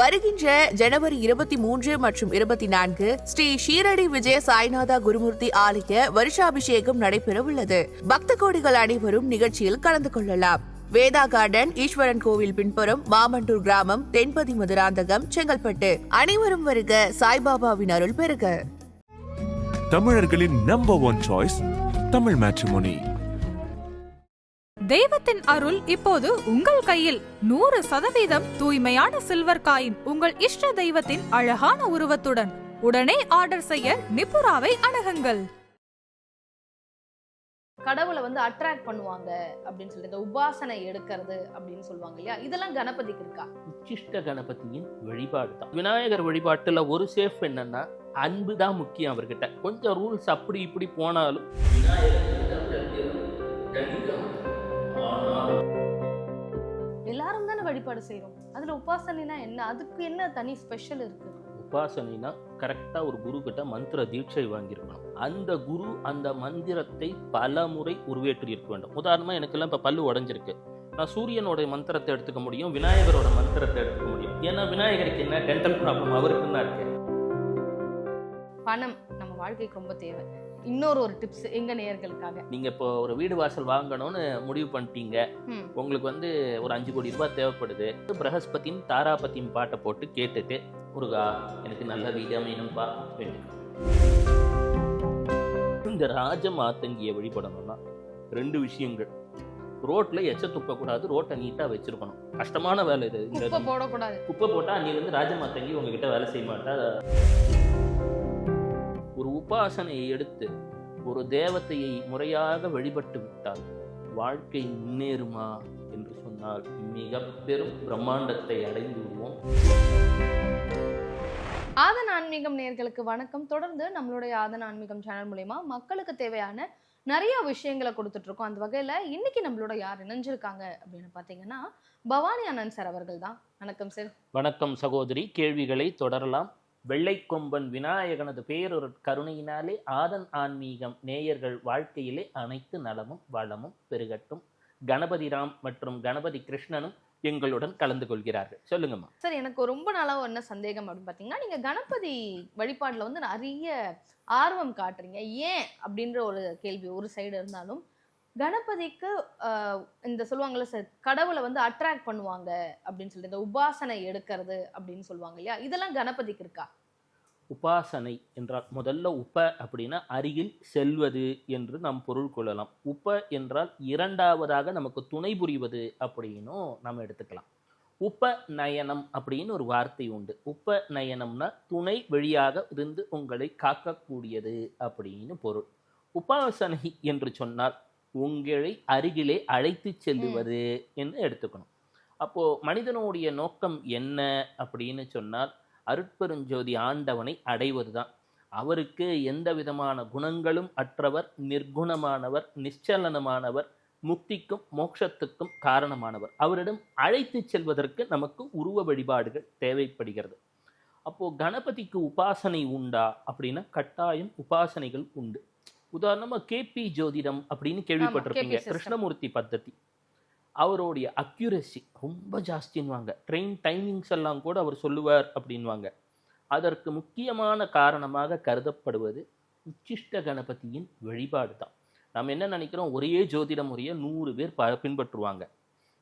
வருகின்ற ஜனவரி இருபத்தி மூன்று மற்றும் இருபத்தி நான்கு ஸ்ரீ ஷீரடி விஜய சாய்நாதா குருமூர்த்தி ஆலய வருஷாபிஷேகம் நடைபெறவுள்ளது. பக்த கோடிகள் அனைவரும் நிகழ்ச்சியில் கலந்து கொள்ளலாம். வேதா கார்டன் ஈஸ்வரன் கோவில் பின்புறம் மாமண்டூர் கிராமம் தென்பதி மதுராந்தகம் செங்கல்பட்டு. அனைவரும் வருக சாய்பாபாவின் அருள் பெறுக. தமிழர்களின் number one choice Tamil Matrimony தெய்வத்தின் அருள் இப்போது உங்கள் கையில். நூறு சதவீதம் தூய்மையான சில்வர் காயின் உங்கள் இஷ்ட தெய்வத்தின் அழகான உருவத்துடன். உடனே ஆர்டர் செய்ய நிப்புராவை அணுகுங்கள். கடவுளை வந்து அட்ராக்ட் பண்ணுவாங்க அப்படின்னு சொல்லிட்டு இந்த உபாசனை எடுக்கிறது அப்படின்னு சொல்லுவாங்க இல்லையா? இதெல்லாம் கணபதிக்கு இருக்கா? உச்சிஷ்ட கணபதியின் வழிபாடு தான். விநாயகர் வழிபாட்டுல ஒரு சேஃப் என்னன்னா அன்பு தான் முக்கியம் அவர்கிட்ட. கொஞ்சம் ரூல்ஸ் அப்படி இப்படி போனாலும் எல்லாரும் தானே வழிபாடு செய்றோம். அதுல உபாசனைனா என்ன? அதுக்கு என்ன தனி ஸ்பெஷல் இருக்கு? உபாசனைனா கரெக்டா ஒரு குரு கிட்ட மந்திர தீட்சை வாங்கியிருக்கணும். அந்த குரு அந்த மந்திரத்தை பல முறை உருவேற்றி இருக்க வேண்டும். உதாரணமா எனக்கெல்லாம் இப்ப பல்லு உடைஞ்சிருக்கு. நான் சூரியனோட மந்திரத்தை எடுத்துக்க முடியும் விநாயகரோட மந்திரத்தை எடுத்துக்க முடியும். ஏன்னா விநாயகருக்கு என்ன டென்டல் ப்ராப்ளம் அவருக்கு தான் இருக்கு. பணம் நம்ம வாழ்க்கைக்கு ரொம்ப தேவை. இன்னொரு ஒரு டிப்ஸ் எங்க நேயர்களுக்காக. நீங்க இப்போ ஒரு வீடு வாசல் வாங்கணும்னு முடிவு பண்ணிட்டீங்க. உங்களுக்கு வந்து ஒரு அஞ்சு கோடி ரூபாய் தேவைப்படுது. பிரகஸ்பதியும் தாராபதியும் பாட்டை போட்டு கேட்டுட்டு முருகா எனக்கு நல்ல வீடு அமையணும்பா இந்த ராஜ மாத்தங்கியை வழிபடணும்னா ரெண்டு விஷயங்கள். ரோட்ல எச்ச துப்பக்கூடாது ரோட்டை நீட்டா வச்சிருக்கணும். கஷ்டமான வேலை இது. குப்பை போடக்கூடாது. குப்பை போட்டா அன்னில இருந்து ராஜமாத்தங்கி உங்ககிட்ட வேலை செய்ய மாட்டா. ஒரு உபாசனையை எடுத்து ஒரு தேவதையை முறையாக வழிபட்டு விட்டால் வாழ்க்கை முன்னேறுமா என்று சொன்னால் மிக பெரும் பிரம்மாண்டத்தை அடைந்து விடுவோம். ஆதன் ஆன்மீகம் நேயர்களுக்கு வணக்கம். தொடர்ந்து நம்மளுடைய ஆதன் ஆன்மீகம் சேனல் மூலயமா மக்களுக்கு தேவையான நிறைய விஷயங்களை கொடுத்துட்டு இருக்கோம் அந்த வகையில இன்னைக்கு நம்மளோட யார் இணைஞ்சிருக்காங்க அப்படின்னு பாத்தீங்கன்னா பவானி ஆனந்த் சார் அவர்கள் தான். வணக்கம் சார் வணக்கம் சகோதரி. கேள்விகளை தொடரலாம். வெள்ளைக்கொம்பன் விநாயகனது பேரொரு கருணையினாலே ஆதன் ஆன்மீகம் நேயர்கள் வாழ்க்கையிலே அனைத்து நலமும் வளமும் பெருகட்டும். கணபதி ராம் மற்றும் கணபதி கிருஷ்ணனும் எங்களுடன் கலந்து கொள்கிறார்கள். சொல்லுங்கம்மா. சார் எனக்கு ரொம்ப நாளாக என்ன சந்தேகம் அப்படின்னு பார்த்தீங்கன்னா நீங்கள் கணபதி வழிபாட்டில் வந்து நிறைய ஆர்வம் காட்டுறீங்க. ஏன் அப்படின்ற ஒரு கேள்வி ஒரு சைடு இருந்தாலும் கணபதிக்கு இந்த சொல்லுவாங்கல்ல சார் கடவுளை வந்து அட்ராக்ட் பண்ணுவாங்க அப்படின்னு சொல்லிட்டு இந்த உபாசனை எடுக்கிறது அப்படின்னு சொல்லுவாங்க இல்லையா? இதெல்லாம் கணபதிக்கு இருக்கா? உபாசனை என்றால் முதல்ல உப அப்படின்னா அருகில் செல்வது என்று நாம் பொருள் கொள்ளலாம். உப என்றால் இரண்டாவதாக நமக்கு துணை புரிவது அப்படின்னும் நம்ம எடுத்துக்கலாம். உப நயனம் அப்படின்னு ஒரு வார்த்தை உண்டு. உப நயனம்னா துணை வழியாக இருந்து உங்களை காக்கக்கூடியது அப்படின்னு பொருள். உபாசனை என்று சொன்னால் உங்களை அருகிலே அழைத்து செல்லுவது என்று எடுத்துக்கணும். அப்போ மனிதனுடைய நோக்கம் என்ன அப்படின்னு சொன்னால் அருட்பெருஞ்சோதி ஆண்டவனை அடைவதுதான். அவருக்கு எந்த விதமான குணங்களும் அற்றவர் நிர்குணமானவர் நிச்சலனமானவர் முக்திக்கும் மோட்சத்துக்கும் காரணமானவர். அவரிடம் அழைத்து செல்வதற்கு நமக்கு உருவ வழிபாடுகள் தேவைப்படுகிறது. அப்போ கணபதிக்கு உபாசனை உண்டா அப்படின்னா கட்டாயம் உபாசனைகள் உண்டு. உதாரணமா கேபி ஜோதிடம் அப்படின்னு கேள்விப்பட்டிருப்பீங்க. கிருஷ்ணமூர்த்தி பத்ததி. அவருடைய அக்யூரசி ரொம்ப ஜாஸ்தின்வாங்க ட்ரெயின் டைமிங்ஸ் எல்லாம் கூட அவர் சொல்லுவார் அப்படின்வாங்க அதற்கு முக்கியமான காரணமாக கருதப்படுவது உச்சிஷ்ட கணபதியின் வழிபாடு தான். நாம் என்ன நினைக்கிறோம்? ஒரே ஜோதிட முறையை நூறு பேர் ப பின்பற்றுவாங்க.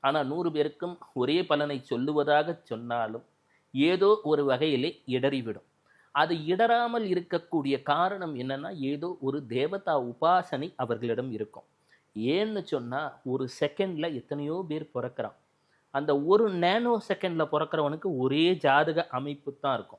ஆனால் நூறு பேருக்கும் ஒரே பலனை சொல்லுவதாக சொன்னாலும் ஏதோ ஒரு வகையிலே இடறிவிடும். அது இடராமல் இருக்கக்கூடிய காரணம் என்னன்னா ஏதோ ஒரு தேவதா உபாசனை அவர்களிடம் இருக்கும். ஏன்னு சொன்னா ஒரு செகண்ட்ல எத்தனையோ பேர் பிறக்கிறான். அந்த ஒரு நேனோ செகண்ட்ல பிறக்கிறவனுக்கு ஒரே ஜாதக அமைப்பு தான் இருக்கும்.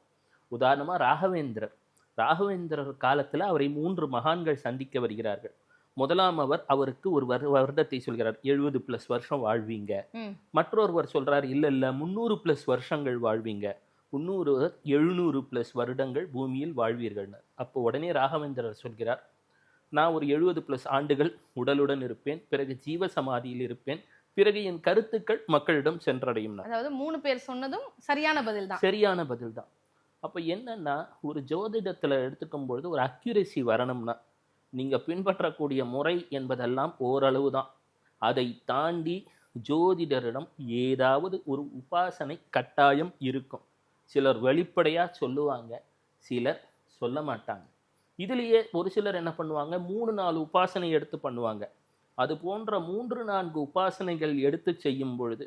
உதாரணமா ராகவேந்திரர். ராகவேந்திரர் காலத்துல அவரை மூன்று மகான்கள் சந்திக்க வருகிறார்கள். முதலாம் அவர் அவருக்கு ஒரு வரு- வருடத்தை சொல்கிறார். எழுபது பிளஸ் வருஷம் வாழ்வீங்க. மற்றொருவர் சொல்றார் இல்ல இல்ல முந்நூறு பிளஸ் வருஷங்கள் வாழ்வீங்க. முந்நூறு எழுநூறு பிளஸ் வருடங்கள் பூமியில் வாழ்வீர்கள்னு அப்போ உடனே ராகவேந்திரர் சொல்கிறார் நான் ஒரு எழுபது பிளஸ் ஆண்டுகள் உடலுடன் இருப்பேன் பிறகு ஜீவ சமாதியில் இருப்பேன் பிறகு என் கருத்துக்கள் மக்களிடம் சென்றடையும். அதாவது மூணு பேர் சொன்னதும் சரியான பதில் தான் சரியான பதில் தான் அப்போ என்னன்னா ஒரு ஜோதிடத்தில் எடுத்துக்கும் பொழுது ஒரு அக்யூரசி வரணும்னா நீங்கள் பின்பற்றக்கூடிய முறை என்பதெல்லாம் ஓரளவு தான் அதை தாண்டி ஜோதிடரிடம் ஏதாவது ஒரு உபாசனை கட்டாயம் இருக்கும். சிலர் வெளிப்படையாக சொல்லுவாங்க சிலர் சொல்ல மாட்டாங்க. இதுலேயே ஒரு சிலர் என்ன பண்ணுவாங்க மூணு நாலு உபாசனை எடுத்து பண்ணுவாங்க. அது போன்ற மூன்று நான்கு உபாசனைகள் எடுத்து செய்யும் பொழுது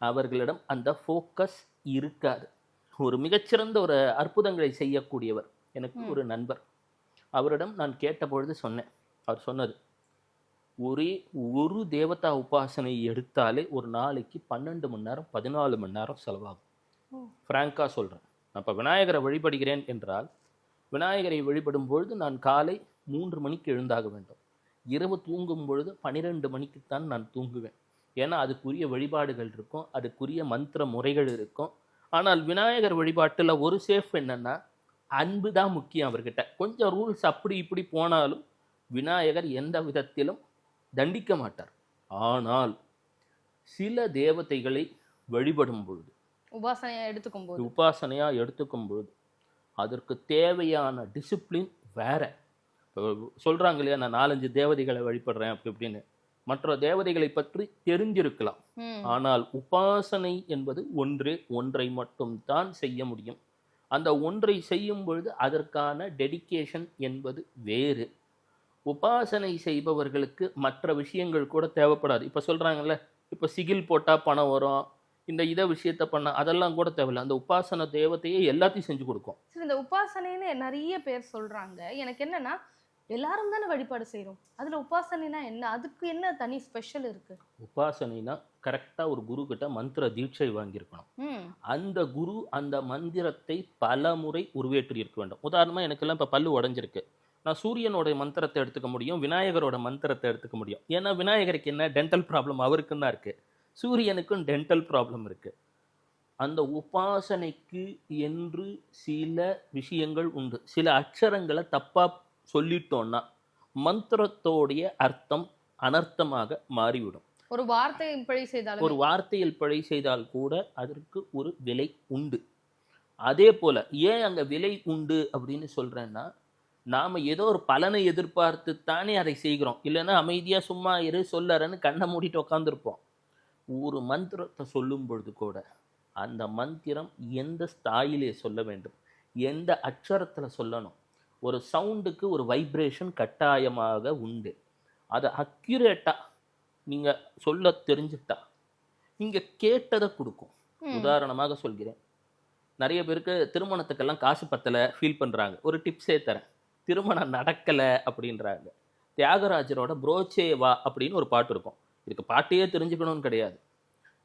அவர்களிடம் அந்த ஃபோக்கஸ் இருக்காது. ஒரு மிகச்சிறந்த ஒரு அற்புதங்களை செய்யக்கூடியவர் எனக்கு. ஒரு நண்பர். அவரிடம் நான் கேட்டபொழுது சொன்னேன். அவர் சொன்னது ஒரே ஒரு தேவதா உபாசனை எடுத்தாலே ஒரு நாளைக்கு பன்னெண்டு மணி நேரம் பதினாலு மணி நேரம் செலவாகும். ஃப்ராங்காக சொல்கிறேன் நான் இப்போ விநாயகரை வழிபடுகிறேன் என்றால் விநாயகரை வழிபடும் பொழுது நான் காலை மூன்று மணிக்கு எழுந்தாக வேண்டும். இரவு தூங்கும் பொழுது பன்னிரெண்டு மணிக்குத்தான் நான் தூங்குவேன். ஏன்னா அதுக்குரிய வழிபாடுகள் இருக்கும் அதுக்குரிய மந்திர முறைகள் இருக்கும். ஆனால் விநாயகர் வழிபாட்டில் ஒரு சேஃப் என்னென்னா அன்பு தான் முக்கியம் அவர்கிட்ட. கொஞ்சம் ரூல்ஸ் அப்படி இப்படி போனாலும் விநாயகர் எந்த விதத்திலும் தண்டிக்க மாட்டார். ஆனால் சில தேவதைகளை வழிபடும் பொழுது உபாசனையா எடுத்துக்கும் போது உபாசனையாக எடுத்துக்கும் பொழுது அதற்கு தேவையான டிசிப்ளின் வேற. சொல்கிறாங்க இல்லையா நான் நாலஞ்சு தேவதைகளை வழிபடுறேன் அப்படி இப்படின்னு. மற்ற தேவதைகளை பற்றி தெரிஞ்சிருக்கலாம். ஆனால் உபாசனை என்பது ஒன்றே ஒன்றை மட்டும்தான் செய்ய முடியும். அந்த ஒன்றை செய்யும் பொழுது அதற்கான டெடிகேஷன் என்பது வேறு. உபாசனை செய்பவர்களுக்கு மற்ற விஷயங்கள் கூட தேவைப்படாது. இப்போ சொல்கிறாங்கல்ல இப்போ சிகில் போட்டால் பணம் வரும் இந்த இதை விஷயத்த பண்ண அதெல்லாம் கூட தேவையில்லை. அந்த உபாசன தேவதையே எல்லாத்தையும் செஞ்சு கொடுக்கும். சரி இந்த உபாசனைன்னு நிறைய பேர் சொல்றாங்க. எனக்கு என்னன்னா எல்லாரும் தானே வழிபாடு செய்றோம். அதுல உபாசனைனா என்ன? அதுக்கு என்ன தனி ஸ்பெஷல் இருக்கு? உபாசனைனா கரெக்டாக ஒரு குரு கிட்ட மந்திர தீட்சை வாங்கியிருக்கணும். அந்த குரு அந்த மந்திரத்தை பல முறை உருவேற்றி இருக்க வேண்டும். உதாரணமாக எனக்கெல்லாம் இப்போ பல்லு உடஞ்சிருக்கு. நான் சூரியனோட மந்திரத்தை எடுத்துக்க முடியும் விநாயகரோட மந்திரத்தை எடுத்துக்க முடியும். ஏன்னா விநாயகருக்கு என்ன டென்டல் ப்ராப்ளம் அவருக்கும் தான் இருக்குது சூரியனுக்கும் டென்டல் ப்ராப்ளம் இருக்குது அந்த உபாசனைக்கு என்று சில விஷயங்கள் உண்டு. சில அக்ஷரங்களை தப்பாக சொல்லிட்டோன்னா மந்திரத்தோடைய அர்த்தம் அனர்த்தமாக மாறிவிடும். ஒரு வார்த்தை பழி செய்தாலும் ஒரு வார்த்தையில் பிழை செய்தால் கூட அதற்கு ஒரு விலை உண்டு. அதே போல ஏன் அங்க விலை உண்டு அப்படின்னு சொல்றேன்னா நாம ஏதோ ஒரு பலனை எதிர்பார்த்து தானே அதை செய்கிறோம். இல்லைன்னா அமைதியா சும்மா இரு சொல்லறன்னு கண்ணை மூடிட்டு உட்காந்துருப்போம் ஒரு மந்திரத்தை சொல்லும் பொழுது கூட அந்த மந்திரம் எந்த ஸ்தாயிலே சொல்ல வேண்டும்? எந்த அக்ஷரத்துல சொல்லணும்? ஒரு சவுண்டுக்கு ஒரு வைப்ரேஷன் கட்டாயமாக உண்டு. அதை அக்யூரேட்டா நீங்க சொல்ல தெரிஞ்சுட்டா நீங்க கேட்டதை கொடுக்கும். உதாரணமாக சொல்கிறேன். நிறைய பேருக்கு திருமணத்துக்கெல்லாம் காசு பத்தலை ஃபீல் பண்ணுறாங்க ஒரு டிப்ஸே தரேன். திருமணம் நடக்கலை அப்படின்றாங்க. தியாகராஜரோட புரோச்சே வா அப்படின்னு ஒரு பாட்டு இருக்கும். இதுக்கு பாட்டையே தெரிஞ்சுக்கணும்னு கிடையாது.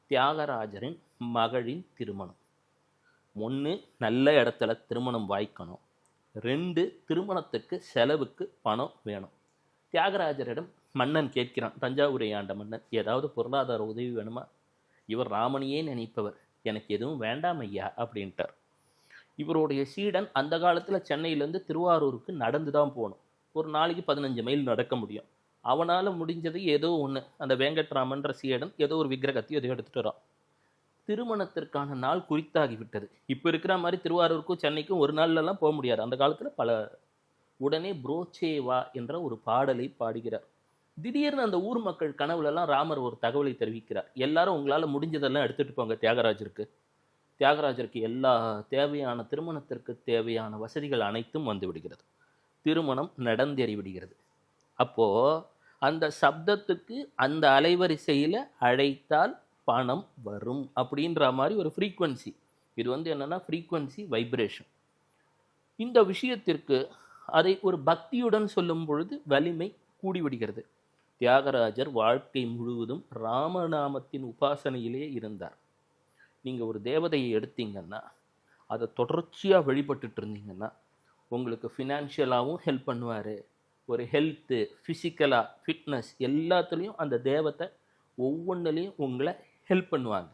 தியாகராஜரின் மகளின் திருமணம். ஒன்று நல்ல இடத்துல திருமணம் வாய்க்கணும். ரெண்டு திருமணத்துக்கு செலவுக்கு பணம் வேணும். தியாகராஜரிடம் மன்னன் கேட்கிறான் தஞ்சாவூரை ஆண்ட மன்னன் ஏதாவது பொருளாதார உதவி வேணுமா? இவர் ராமனையே நினைப்பவர் எனக்கு எதுவும் வேண்டாம் ஐயா அப்படின்ட்டார். இவருடைய சீடன் அந்த காலத்தில் சென்னையிலேருந்து திருவாரூருக்கு நடந்து தான் போகணும். ஒரு நாளைக்கு பதினஞ்சு மைல் நடக்க முடியும். அவனால் முடிஞ்சது ஏதோ ஒன்று அந்த வேங்கட்ராமன்ற சீடன் ஏதோ ஒரு விக்கிரகத்தையும் எதையோ எடுத்துட்டு வரான். திருமணத்திற்கான நாள் குறித்தாகிவிட்டது. இப்போ இருக்கிற மாதிரி திருவாரூருக்கும் சென்னைக்கும் ஒரு நாள்லலாம் போக முடியாது. அந்த காலத்தில் பல உடனே புரோச்சேவா என்ற ஒரு பாடலை பாடுகிறார். திடீர்னு அந்த ஊர் மக்கள் கனவுலலாம் ராமர் ஒரு தகவலை தெரிவிக்கிறார். எல்லாரும் உங்களால் முடிஞ்சதெல்லாம் எடுத்துட்டு போங்க தியாகராஜருக்கு. தியாகராஜருக்கு எல்லா தேவையான திருமணத்திற்கு தேவையான வசதிகள் அனைத்தும் வந்து விடுகிறது. திருமணம் நடந்தேறி விடுகிறது. அப்போது அந்த சப்தத்துக்கு அந்த அலைவரிசையில் அழைத்தால் பணம் வரும் அப்படின்ற மாதிரி ஒரு ஃப்ரீக்குவன்சி இது வந்து என்னென்னா ஃப்ரீக்குவன்சி வைப்ரேஷன் இந்த விஷயத்திற்கு அதை ஒரு பக்தியுடன் சொல்லும் பொழுது வலிமை கூடிவிடுகிறது தியாகராஜர் வாழ்க்கை முழுவதும் ராமநாமத்தின் உபாசனையிலே இருந்தார். நீங்கள் ஒரு தேவதையை எடுத்தீங்கன்னா அதை தொடர்ச்சியாக வழிபட்டுட்டு இருந்தீங்கன்னா உங்களுக்கு ஃபினான்ஷியலாகவும் ஹெல்ப் பண்ணுவார். ஒரு ஹெல்த்து ஃபிசிக்கலாக ஃபிட்னஸ் எல்லாத்துலேயும் அந்த தேவத்தை ஒவ்வொன்றுலேயும் உங்களை ஹெல்ப் பண்ணுவாங்க.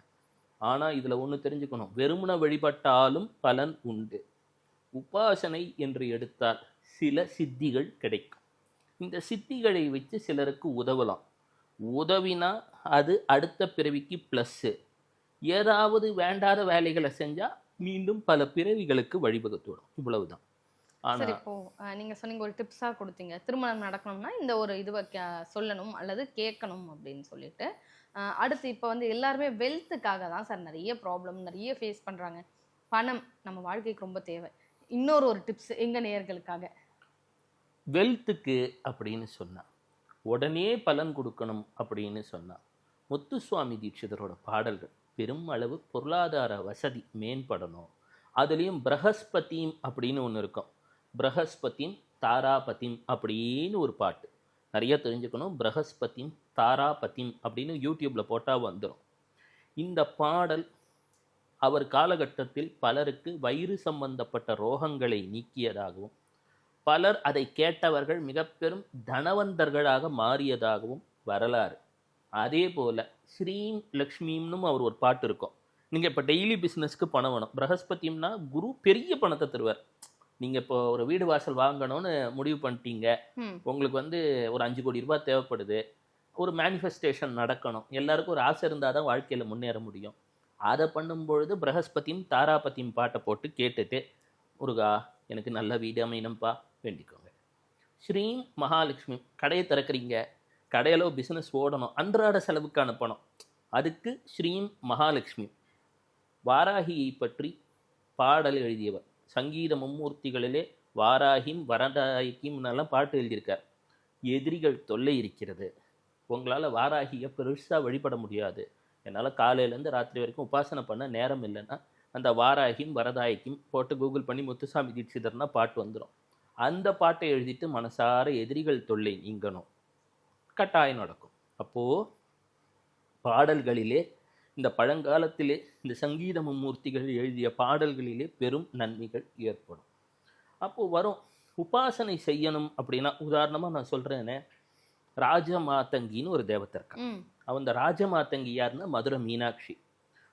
ஆனால் இதில் ஒன்று தெரிஞ்சுக்கணும். வெறுமன வழிபட்டாலும் பலன் உண்டு. உபாசனை என்று எடுத்தால் சில சித்திகள் கிடைக்கும். இந்த சித்திகளை வச்சு சிலருக்கு உதவலாம். உதவினா அது அடுத்த பிறவிக்கு ப்ளஸ்ஸு ஏதாவது வேண்டாத வேலைகளை செஞ்சால் மீண்டும் பல பிறவிகளுக்கு வழிவகுத்துவிடும் இவ்வளவுதான். சரி இப்போ நீங்க சொன்னீங்க ஒரு டிப்ஸா கொடுத்தீங்க. திருமணம் நடக்கணும்னா இந்த ஒரு இதுவை சொல்லணும் அல்லது கேட்கணும் அப்படின்னு சொல்லிட்டு. அடுத்து இப்போ வந்து எல்லாருமே வெல்த்துக்காக தான் சார் நிறைய ப்ராப்ளம் நிறைய ஃபேஸ் பண்றாங்க. பணம் நம்ம வாழ்க்கைக்கு ரொம்ப தேவை. இன்னொரு ஒரு டிப்ஸ் எங்க நேயர்களுக்காக. வெல்த்துக்கு அப்படின்னு சொன்னா உடனே பலன் கொடுக்கணும் அப்படின்னு சொன்னா முத்துசுவாமி தீட்சிதரோட பாடல்கள் பெரும் அளவு பொருளாதார வசதி மேம்படணும். அதுலேயும் பிரகஸ்பதிம் அப்படின்னு ஒன்று இருக்கும். பிரகஸ்பத்தின் தாராபதிம் அப்படின்னு ஒரு பாட்டு. நிறைய தெரிஞ்சுக்கணும். பிரகஸ்பத்தின் தாராபதிம் அப்படின்னு யூடியூப்பில் போட்டால் வந்துடும் இந்த பாடல் அவர் காலகட்டத்தில் பலருக்கு வயிறு சம்பந்தப்பட்ட ரோகங்களை நீக்கியதாகவும் பலர் அதை கேட்டவர்கள் மிக பெரும் தனவந்தர்களாக மாறியதாகவும் வரலாறு. அதே போல் ஸ்ரீம் லக்ஷ்மிம்னும் அவர் ஒரு பாட்டு இருக்கும். நீங்கள் இப்போ டெய்லி பிஸ்னஸ்க்கு பணம் வேணும். பிரகஸ்பத்தியம்னா குரு பெரிய பணத்தை தருவார். நீங்கள் இப்போ ஒரு வீடு வாசல் வாங்கணும்னு முடிவு பண்ணிட்டீங்க. உங்களுக்கு வந்து ஒரு அஞ்சு கோடி ரூபாய் தேவைப்படுது. ஒரு மேனிஃபெஸ்டேஷன் நடக்கணும். எல்லாருக்கும் ஒரு ஆசை இருந்தால் தான் வாழ்க்கையில் முன்னேற முடியும். அதை பண்ணும்பொழுது பிரகஸ்பதியும் தாராபதியும் பாட்டை போட்டு கேட்டுட்டு முருகா எனக்கு நல்ல வீடு அமையணும்ப்பா. வேண்டிக்கோங்க. ஸ்ரீம் மகாலட்சுமி கடையை திறக்கிறீங்க. கடையில் பிஸ்னஸ் ஓடணும். அன்றாட செலவுக்கான பணம் அதுக்கு ஸ்ரீம் மகாலட்சுமி. வாராகியை பற்றி பாடல் எழுதியவர். சங்கீத மும்மூர்த்திகளிலே வாராகிம் வரதாயிக்கும் எல்லாம் பாட்டு எழுதியிருக்கார். எதிரிகள் தொல்லை இருக்கிறது. உங்களால் வாராகியை பெருசாக வழிபட முடியாது. என்னால் காலையிலேருந்து ராத்திரி வரைக்கும் உபாசனை பண்ண நேரம் இல்லைன்னா அந்த வாராகிம் வரதாய்க்கும் போட்டு கூகுள் பண்ணி முத்துசாமி தீட்சிதர்னா பாட்டு வந்துடும் அந்த பாட்டை எழுதிட்டு மனசார எதிரிகள் தொல்லை நீங்கணும். கட்டாயம் நடக்கும். அப்போது பாடல்களிலே இந்த பழங்காலத்திலே இந்த சங்கீத மும்மூர்த்திகள் எழுதிய பாடல்களிலே பெரும் நன்மைகள் ஏற்படும். அப்போது வரும் உபாசனை செய்யணும் அப்படின்னா உதாரணமாக நான் சொல்கிறேனே ராஜமாதங்கின்னு ஒரு தேவதை இருக்கான். அவன் இந்த ராஜமாதங்கி யாருன்னா மதுரை மீனாட்சி.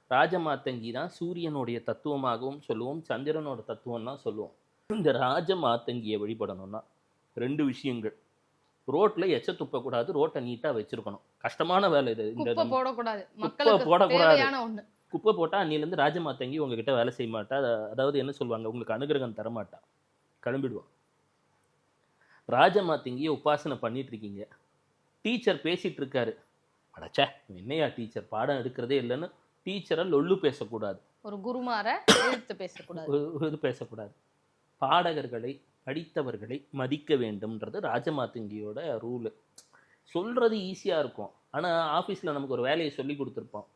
ராஜமாதங்கி தான் சூரியனுடைய தத்துவமாகவும் சொல்லுவோம் சந்திரனோட தத்துவம்னா சொல்லுவோம். இந்த ராஜமாதங்கியை வழிபடணும்னா ரெண்டு விஷயங்கள். ரோட்டில் எச்ச துப்பக்கூடாது ரோட்டை நீட்டாக வச்சிருக்கணும். கஷ்டமான வேலை இது. இந்த குப்பை போடக்கூடாது. மக்களுக்கு போடக்கூடாது. குப்பை போட்டால் அன்னிலேருந்து ராஜமாதங்கி உங்ககிட்ட வேலை செய்ய மாட்டா. அத- அதாவது என்ன சொல்லுவாங்க? உங்களுக்கு அனுகிரகம் தர மாட்டா. கிளம்பிடுவான் ராஜமாதங்கியை உபாசனை பண்ணிட்டு இருக்கீங்க. டீச்சர் பேசிட்டு இருக்காரு. அடச்சே என்னையா டீச்சர்? பாடம் எடுக்கிறதே இல்லைன்னு டீச்சரை லொல்லு பேசக்கூடாது. ஒரு குருமார பேசக்கூடாது. இது பேசக்கூடாது. பாடகர்களை படித்தவர்களை மதிக்க வேண்டும்ன்றது ராஜமாதங்கியோட ரூலு சொல்கிறது ஈஸியாக இருக்கும். ஆனால் ஆஃபீஸில் நமக்கு ஒரு வேலையை சொல்லி கொடுத்துருப்போம்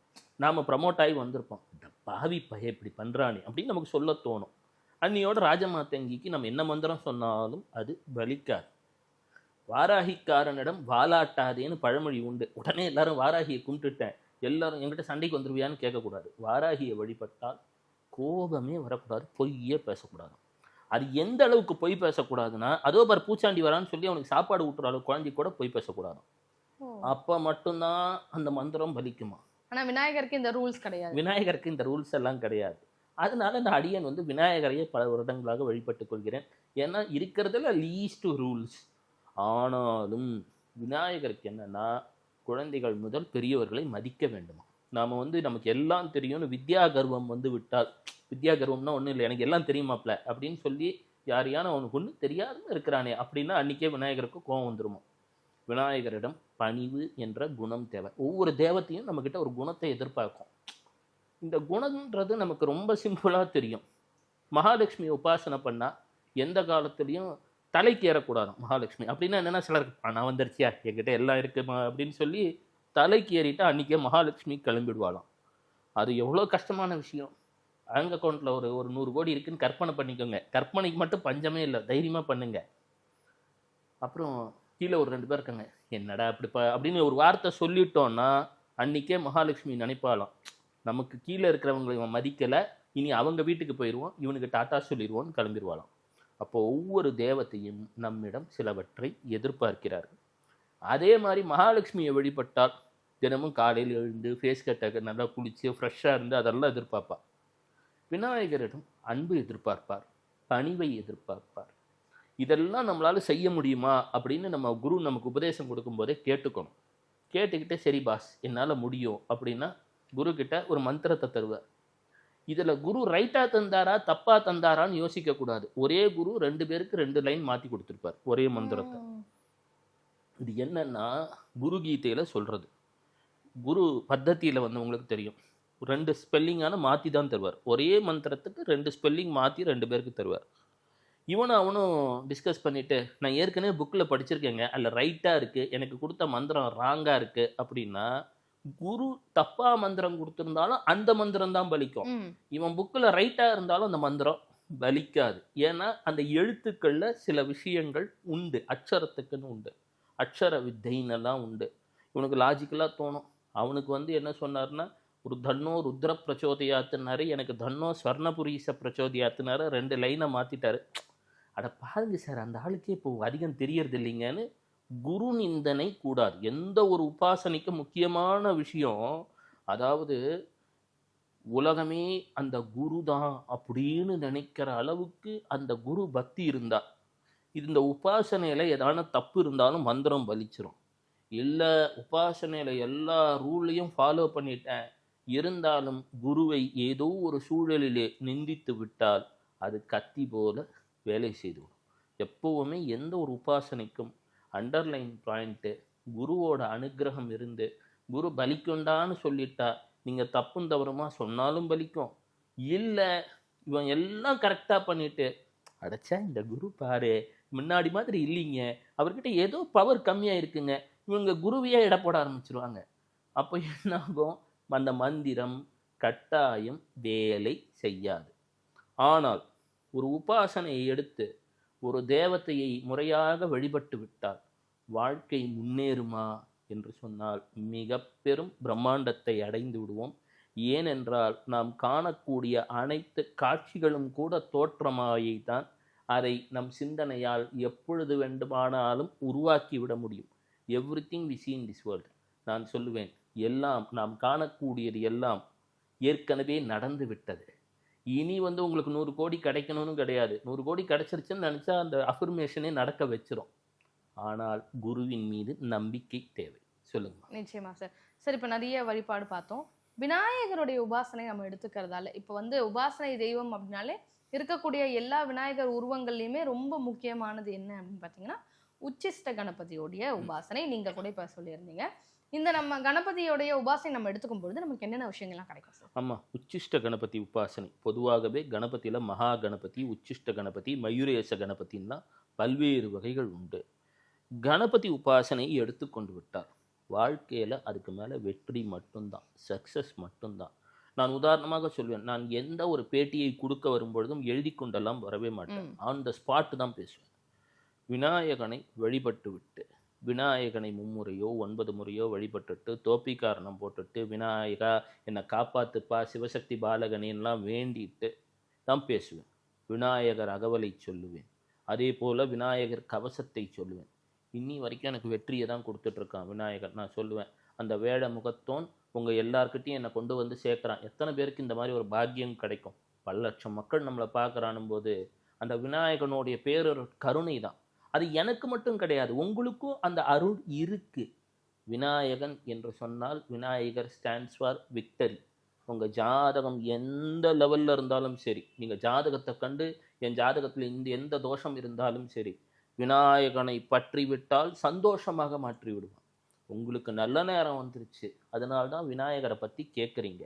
நாம் ப்ரமோட் ஆகி வந்திருப்போம். இந்த பாவி பைய இப்படி பண்ணுறானே அப்படின்னு நமக்கு சொல்ல தோணும். அன்னியோட ராஜமாதங்கிக்கு நம்ம என்ன மந்திரம் சொன்னாலும் அது பலிக்காது வாராகிக்காரனிடம் வாலாட்டாதேன்னு பழமொழி உண்டு. உடனே எல்லாரும் வாராகியை கும்பிட்டுட்டேன். எல்லாரும் என்கிட்ட சண்டைக்கு வந்துருவியான்னு கேட்கக்கூடாது. வாராகியை வழிபட்டால் கோபமே வரக்கூடாது பொய்யே பேசக்கூடாது. அது எந்த அளவுக்கு பொய் பேசக்கூடாதுன்னா அதோ பார் பூச்சாண்டி வரான்னு சொல்லி அவனுக்கு சாப்பாடு ஊட்டுற அளவு குழந்தை கூட பொய் பேசக்கூடாது. அப்போ மட்டும்தான் அந்த மந்திரம் பலிக்குமா? ஆனா விநாயகருக்கு இந்த ரூல்ஸ் கிடையாது. விநாயகருக்கு இந்த ரூல்ஸ் எல்லாம் கிடையாது. அதனால இந்த அடியன் வந்து விநாயகரையே பல வருடங்களாக வழிபட்டுக் கொள்கிறேன். ஏன்னா இருக்கிறதுல லீஸ்ட் ரூல்ஸ் ஆனாலும் விநாயகருக்கு என்னன்னா குழந்தைகள் முதல் பெரியவர்களை மதிக்க வேண்டுமா? நாம் வந்து நமக்கு எல்லாம் தெரியும்னு வித்யா கர்வம் வந்து விட்டால் வித்யா கர்வம்னா ஒன்றும் இல்லை எனக்கு எல்லாம் தெரியுமாப்ல? அப்படின்னு சொல்லி யாரையான அவனுக்கு ஒன்றும் தெரியாதுன்னு இருக்கிறானே. அப்படின்னா அன்றைக்கே விநாயகருக்கு கோபம் வந்துருமா? விநாயகரிடம் பணிவு என்ற குணம் தேவை. ஒவ்வொரு தேவத்தையும் நம்மக்கிட்ட ஒரு குணத்தை எதிர்பார்க்கும். இந்த குணன்றது நமக்கு ரொம்ப சிம்பிளாக தெரியும். மகாலட்சுமி உபாசனை பண்ணால் எந்த காலத்துலேயும் தலைக்கு ஏறக்கூடாது மகாலட்சுமி. அப்படின்னா என்னென்னா சிலருக்கு பணம் வந்துருச்சியா? என்கிட்ட எல்லாம் இருக்குமா? அப்படின்னு சொல்லி தலைக்கு ஏறிட்டு அன்றைக்கே மகாலட்சுமி கிளம்பிடுவாளாம். அது எவ்வளோ கஷ்டமான விஷயம். பேங்க் அக்கௌண்ட்டில் ஒரு ஒரு நூறு கோடி இருக்குன்னு கற்பனை பண்ணிக்கோங்க. கற்பனைக்கு மட்டும் பஞ்சமே இல்லை. தைரியமாக பண்ணுங்க. அப்புறம் கீழே ஒரு ரெண்டு பேர் இருக்காங்க. என்னடா அப்படி ப அப்படின்னு ஒரு வார்த்தை சொல்லிட்டோன்னா அன்றைக்கே மகாலட்சுமி நினைப்பாளாம். நமக்கு கீழே இருக்கிறவங்களை இவன் மதிக்கலை. இனி அவங்க வீட்டுக்கு போயிடுவோம் இவனுக்கு டாட்டா சொல்லிடுவோன்னு கிளம்பிடுவாளாம். அப்போ ஒவ்வொரு தேவத்தையும் நம்மிடம் சிலவற்றை எதிர்பார்க்கிறார்கள். அதே மாதிரி மகாலட்சுமியை வழிபட்டால் தினமும் காலையில் எழுந்து ஃபேஸ் கட்டை நல்லா குளிச்சு ஃப்ரெஷ்ஷாக இருந்து அதெல்லாம் எதிர்பார்ப்பா. விநாயகரிடம் அன்பு எதிர்பார்ப்பார் பணிவை எதிர்பார்ப்பார். இதெல்லாம் நம்மளால செய்ய முடியுமா அப்படின்னு நம்ம குரு நமக்கு உபதேசம் கொடுக்கும்போதே கேட்டுக்கணும். கேட்டுக்கிட்டே சரி பாஸ் என்னால் முடியும் அப்படின்னா குரு கிட்ட ஒரு மந்திரத்தை தருவார். இதில் குரு ரைட்டாக தந்தாரா தப்பாக தந்தாரான்னு யோசிக்கக்கூடாது ஒரே குரு ரெண்டு பேருக்கு ரெண்டு லைன் மாற்றி கொடுத்துருப்பார் ஒரே மந்திரத்தை. இது என்னன்னா குரு கீதையில் சொல்கிறது குரு பத்தத்தியில் வந்து உங்களுக்கு தெரியும். ரெண்டு ஸ்பெல்லிங்கான மாற்றி தான் தருவார். ஒரே மந்திரத்துக்கு ரெண்டு ஸ்பெல்லிங் மாற்றி ரெண்டு பேருக்கு தருவார். இவனும் அவனும் டிஸ்கஸ் பண்ணிட்டு நான் ஏற்கனவே புக்கில் படிச்சிருக்கேங்க. அதில் ரைட்டாக இருக்குது எனக்கு கொடுத்த மந்திரம் ராங்காக இருக்குது அப்படின்னா குரு தப்பா மந்திரம் கொடுத்துருந்தாலும் அந்த மந்திரம் தான் பலிக்கும். இவன் புக்கில் ரைட்டாக இருந்தாலும் அந்த மந்திரம் பலிக்காது. ஏன்னா அந்த எழுத்துக்களில் சில விஷயங்கள் உண்டு. அக்ஷரத்துக்குன்னு உண்டு. அக்ஷர வித்தைன்னெல்லாம் உண்டு. இவனுக்கு லாஜிக்கலாக தோணும். அவனுக்கு வந்து என்ன சொன்னார்னா ஒரு தன்னோ ருத்ர பிரச்சோதயாத்துனாரு எனக்கு தன்னோ ஸ்வர்ணபுரீச பிரச்சோதயாத்துனாரு ரெண்டு லைனை மாற்றிட்டாரு அட பாருங்க சார் அந்த ஆளுக்கே இப்போ அதிகம் தெரியறது இல்லைங்கன்னு குரு நிந்தனை கூடாது. எந்த ஒரு உபாசனைக்கு முக்கியமான விஷயம் அதாவது உலகமே அந்த குரு தான் அப்படின்னு நினைக்கிற அளவுக்கு அந்த குரு பக்தி இருந்தா இது இந்த உபாசனையில் ஏதான தப்பு இருந்தாலும் மந்திரம் பலிச்சிரும். இல்லை உபாசனையில் எல்லா ரூலையும் ஃபாலோ பண்ணிட்டேன். இருந்தாலும் குருவை ஏதோ ஒரு சூழலிலே நிந்தித்து விட்டால் அது கத்தி போல வேலை செய்துவிடும். எப்போவுமே எந்த ஒரு உபாசனைக்கும் அண்டர்லைன் பாயிண்ட்டு குருவோட அனுக்கிரகம் இருந்து குரு பலிக்குண்டான்னு சொல்லிட்டா நீங்கள் தப்பும் தவறுமா சொன்னாலும் பலிக்கும். இல்லை இவன் எல்லாம் கரெக்டாக பண்ணிட்டு அடைச்சா இந்த குரு பாரு முன்னாடி மாதிரி இல்லைங்க. அவர்கிட்ட ஏதோ பவர் கம்மியாக இருக்குங்க. இவங்க குருவையே எடை போட ஆரம்பிச்சிருவாங்க. அப்போ என்ன ஆகும் அந்த மந்திரம் கட்டாயம் வேலை செய்யாது. ஆனால் ஒரு உபாசனையை எடுத்து ஒரு தேவத்தையை முறையாக வழிபட்டு விட்டால் வாழ்க்கை முன்னேறுமா என்று சொன்னால் மிக பெரும் பிரம்மாண்டத்தை அடைந்து விடுவோம். ஏனென்றால் நாம் காணக்கூடிய அனைத்து காட்சிகளும் கூட தோற்றமாயை தான் அதை நம் சிந்தனையால் எப்பொழுது வேண்டுமானாலும் உருவாக்கி விட முடியும். Everything we seen this world நான் சொல்லுவேன் எல்லாம் நாம் காணக்கூடியது எல்லாம் ஏற்கனவே நடந்து விட்டது. இனி வந்து உங்களுக்கு நூறு கோடி கிடைக்கணும்னு கிடையாது. நூறு கோடி கிடைச்சிருச்சுன்னு நினச்சா அந்த அஃபர்மேஷனே நடக்க வச்சிரும். ஆனால் குருவின் மீது நம்பிக்கை தேவை. சொல்லுங்க நிச்சயமா சார் சார் இப்போ நிறைய வழிபாடு பார்த்தோம். விநாயகருடைய உபாசனை நம்ம எடுத்துக்கிறதால இப்போ வந்து உபாசனை தெய்வம் அப்படின்னாலே இருக்கக்கூடிய எல்லா விநாயகர் உருவங்கள்லையுமே ரொம்ப முக்கியமானது என்ன அப்படின்னு பார்த்தீங்கன்னா உச்சிஷ்ட கணபதியோடைய உபாசனை நீங்க கூட இப்போ சொல்லியிருந்தீங்க. இந்த நம்ம கணபதியோடைய உபாசனை நம்ம எடுத்துக்கும் பொழுது நமக்கு என்னென்ன விஷயங்கள்லாம் கிடைக்கும் சார்? ஆமாம் உச்சிஷ்ட கணபதி உபாசனை. பொதுவாகவே கணபதியில் மகா கணபதி உச்சிஷ்ட கணபதி மயூரேச கணபதின்னா பல்வேறு வகைகள் உண்டு. கணபதி உபாசனை எடுத்துக்கொண்டு விட்டார். வாழ்க்கையில் அதுக்கு மேலே வெற்றி மட்டும்தான் சக்ஸஸ் மட்டும்தான். நான் உதாரணமாக சொல்வேன் நான் எந்த ஒரு பேட்டியை கொடுக்க வரும்பொழுதும் எழுதி கொண்டெல்லாம் வரவே மாட்டேன். ஆன் த ஸ்பாட் தான் பேசுவேன். விநாயகனை வழிபட்டுவிட்டு விநாயகனை மும்முறையோ ஒன்பது முறையோ வழிபட்டுட்டு தோப்பிக்காரணம் போட்டுட்டு விநாயகா என்னை காப்பாத்துப்பா சிவசக்தி பாலகனேன்லாம் வேண்டிட்டு தான் பேசுவேன். விநாயகர் அகவலை சொல்லுவேன். அதே போல் விநாயகர் கவசத்தை சொல்லுவேன். இன்னி வரைக்கும் எனக்கு வெற்றியை தான் கொடுத்துட்ருக்கான் விநாயகர். நான் சொல்லுவேன் அந்த வேட முகத்தோன் உங்கள் எல்லாருக்கிட்டையும் என்னை கொண்டு வந்து சேர்க்குறான். எத்தனை பேருக்கு இந்த மாதிரி ஒரு பாக்கியம் கிடைக்கும்? பல லட்சம் மக்கள் நம்மளை பார்க்குறானும் போது அந்த விநாயகனுடைய பேரொரு கருணை தான் அது எனக்கு மட்டும் கிடையாது உங்களுக்கும் அந்த அருள் இருக்கு. விநாயகன் என்று சொன்னால் விநாயகர் ஸ்டாண்ட்ஸ் ஃபார் விக்டரி உங்கள் ஜாதகம் எந்த லெவலில் இருந்தாலும் சரி நீங்கள் ஜாதகத்தை கண்டு என் ஜாதகத்தில் இந்த எந்த தோஷம் இருந்தாலும் சரி விநாயகனை பற்றி விட்டால் சந்தோஷமாக மாற்றி விடுவான் உங்களுக்கு நல்ல நேரம் வந்துருச்சு அதனால தான் விநாயகரை பற்றி கேட்குறீங்க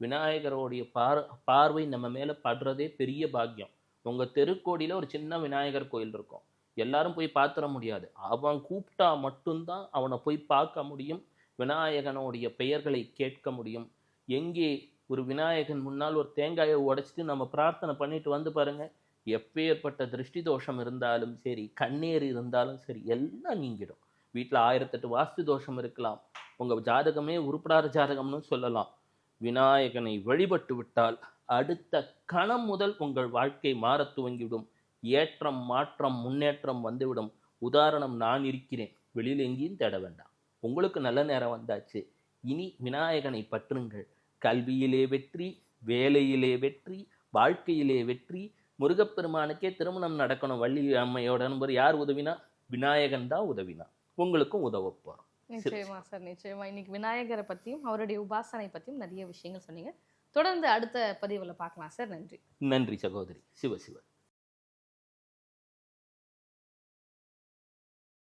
விநாயகரோடைய பார் பார்வை நம்ம மேலே படுறதே பெரிய பாக்கியம். உங்கள் தெருக்கோடியில் ஒரு சின்ன விநாயகர் கோயில் இருக்கும். எல்லாரும் போய் பார்த்துட முடியாது. அவன் கூப்பிட்டா மட்டும்தான் அவனை போய் பார்க்க முடியும். விநாயகனுடைய பெயர்களை கேட்க முடியும். எங்கே ஒரு விநாயகன் முன்னால் ஒரு தேங்காயை உடைச்சிட்டு நம்ம பிரார்த்தனை பண்ணிட்டு வந்து பாருங்க. எப்பேற்பட்ட திருஷ்டி தோஷம் இருந்தாலும் சரி கண்ணீர் இருந்தாலும் சரி எல்லாம் நீங்கிடும். வீட்டில் ஆயிரத்தெட்டு வாஸ்து தோஷம் இருக்கலாம். உங்கள் ஜாதகமே உருப்படாத ஜாதகம்னு சொல்லலாம். விநாயகனை வழிபட்டு விட்டால் அடுத்த கணம் முதல் உங்கள் வாழ்க்கை மாறத் துவங்கிவிடும். ஏற்றம் மாற்றம் முன்னேற்றம் வந்துவிடும். உதாரணம் நான் இருக்கிறேன். வெளியில் எங்கேயும் தேட வேண்டாம். உங்களுக்கு நல்ல நேரம் வந்தாச்சு. இனி விநாயகனை பற்றுங்கள். கல்வியிலே வெற்றி வேலையிலே வெற்றி வாழ்க்கையிலே வெற்றி. முருகப்பெருமானுக்கே திருமணம் நடக்கணும். வள்ளி அம்மையோட நண்பர் யார் உதவினா? விநாயகன் தான் உதவினா. உங்களுக்கும் உதவ போகிறோம் நிச்சயமா சார் நிச்சயமா. இன்னைக்கு விநாயகரை பத்தியும் அவருடைய உபாசனை பத்தியும் நிறைய விஷயங்கள் சொன்னீங்க. தொடர்ந்து அடுத்த பதிவுல பார்க்கலாம் சார். நன்றி. நன்றி சகோதரி. சிவ சிவ.